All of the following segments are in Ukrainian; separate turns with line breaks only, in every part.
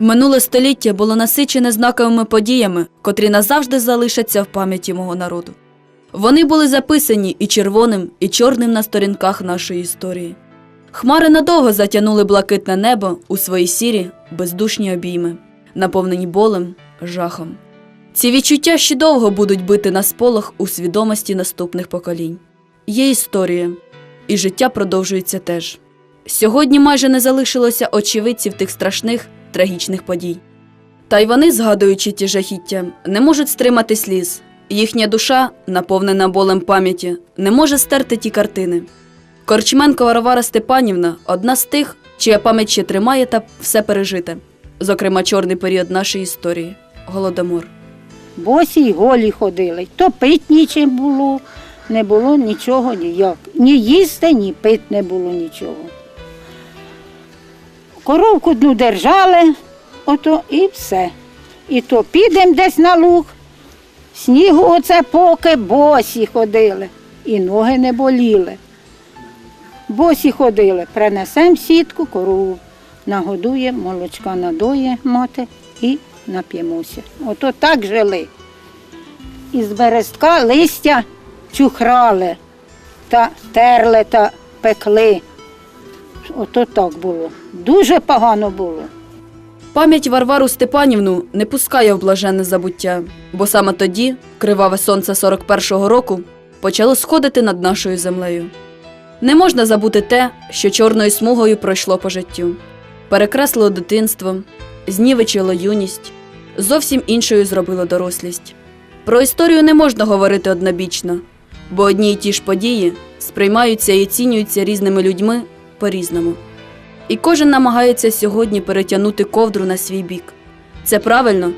Минуле століття було насичене знаковими подіями, котрі назавжди залишаться в пам'яті мого народу. Вони були записані і червоним, і чорним на сторінках нашої історії. Хмари надовго затягнули блакитне небо у свої сірі, бездушні обійми, наповнені болем, жахом. Ці відчуття ще довго будуть бити на сполох у свідомості наступних поколінь. Є історія, і життя продовжується теж. Сьогодні майже не залишилося очевидців тих страшних, трагічних подій. Та й вони, згадуючи ті жахіття, не можуть стримати сліз. Їхня душа, наповнена болем пам'яті, не може стерти ті картини. Корчменко Варвара Степанівна одна з тих, чия пам'ять ще тримає та все пережите, зокрема, чорний період нашої історії голодомор.
Босі й голі ходили. То пить нічим було, не було нічого ніяк. Ні їсти, ні пить не було нічого. Коровку одну держали, ото і все. І то підемо десь на луг, снігу оце поки босі ходили, і ноги не боліли. Босі ходили, принесемо сітку, корову нагодує, молочка надоє мати і нап'ємося. Ото так жили. Із берестка листя чухрали та терли та пекли. Ото так було. Дуже погано було.
Пам'ять Варвару Степанівну не пускає в блаженне забуття, бо саме тоді криваве сонце 41-го року почало сходити над нашою землею. Не можна забути те, що чорною смугою пройшло по життю, перекреслило дитинство, знівечило юність, зовсім іншою зробило дорослість. Про історію не можна говорити однобічно, бо одні й ті ж події сприймаються і оцінюються різними людьми по-різному. І кожен намагається сьогодні перетягнути ковдру на свій бік. Це правильно?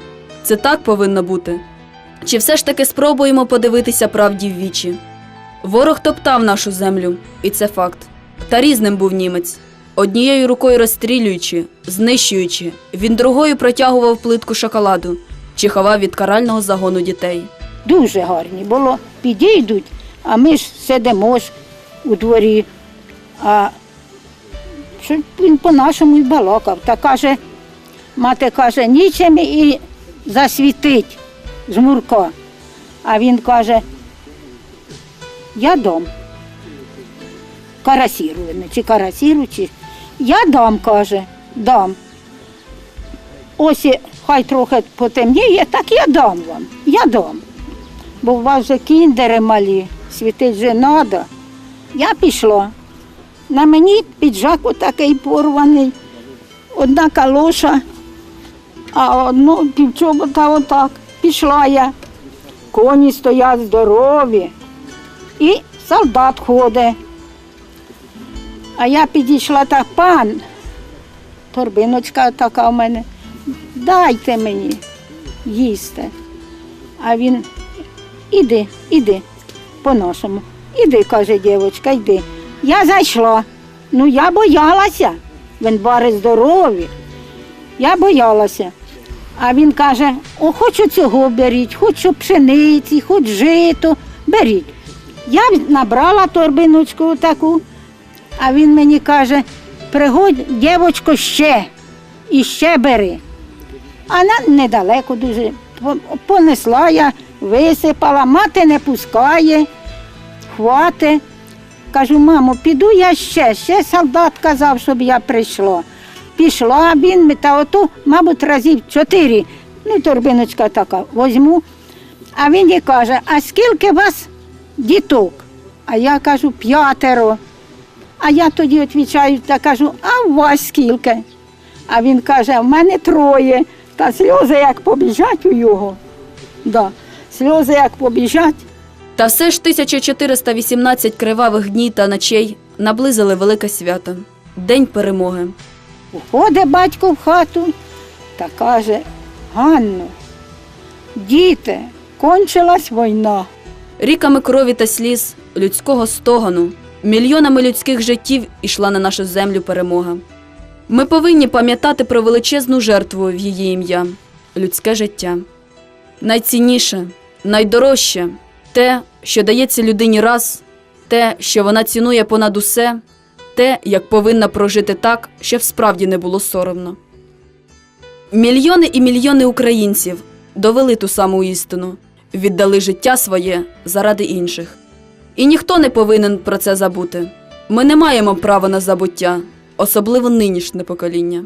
Це так повинно бути? Чи все ж таки спробуємо подивитися правді в вічі? Ворог топтав нашу землю, і це факт. Та різним був німець. Однією рукою розстрілюючи, знищуючи, він другою протягував плитку шоколаду чи ховав від карального загону дітей.
Дуже гарні було. Підійдуть, а ми ж сидимо у дворі. А що він по-нашому й балакав. Та каже, мати каже, нічим і засвітить жмурка. А він каже, я дам. Карасіру, чи карасіру, чи я дам, каже, дам. Ось хай трохи потемніє, так я дам вам, я дам. Бо у вас же кіндери малі, світить же надо. Я пішла. На мені піджак отакий порваний, одна калоша, а одну півчобота отак. Пішла я. Коні стоять здорові. І солдат ходить. А я підійшла так, пан, торбиночка така в мене, дайте мені їсти. А він, іди, іди, по-нашому. Іди, каже дівчинка, йди. Я зайшла. Ну я боялася. Він бари здорові. Я боялася. А він каже: о, хочу цього беріть, хочу пшениці, хоч жито, беріть. Я набрала торбиночку таку, а він мені каже, пригодь, дівочко, ще, і ще бери. А на недалеко дуже понесла я, висипала, мати не пускає, хвати. Кажу, мамо, піду я ще, ще солдат казав, щоб я прийшла. Пішла він, та ото, мабуть, разів чотири. Ну, торбиночка така, возьму. А він їй каже, а скільки вас діток? А я кажу, п'ятеро. А я тоді відповідаю та кажу, а у вас скільки? А він каже, в мене троє. Та сльози як побіжать у його. Да. Сльози як побіжать.
Та все ж 1418 кривавих днів та ночей наблизили велике свято День перемоги.
Уходить батько в хату та каже, Ганно, діти, кончилась війна.
Ріками крові та сліз, людського стогану, мільйонами людських життів ішла на нашу землю перемога. Ми повинні пам'ятати про величезну жертву в її ім'я людське життя. Найцінніше, найдорожче те, що дається людині раз, те, що вона цінує понад усе, те, як повинна прожити так, щоб справді не було соромно. Мільйони і мільйони українців довели ту саму істину, віддали життя своє заради інших. І ніхто не повинен про це забути. Ми не маємо права на забуття, особливо нинішнє покоління.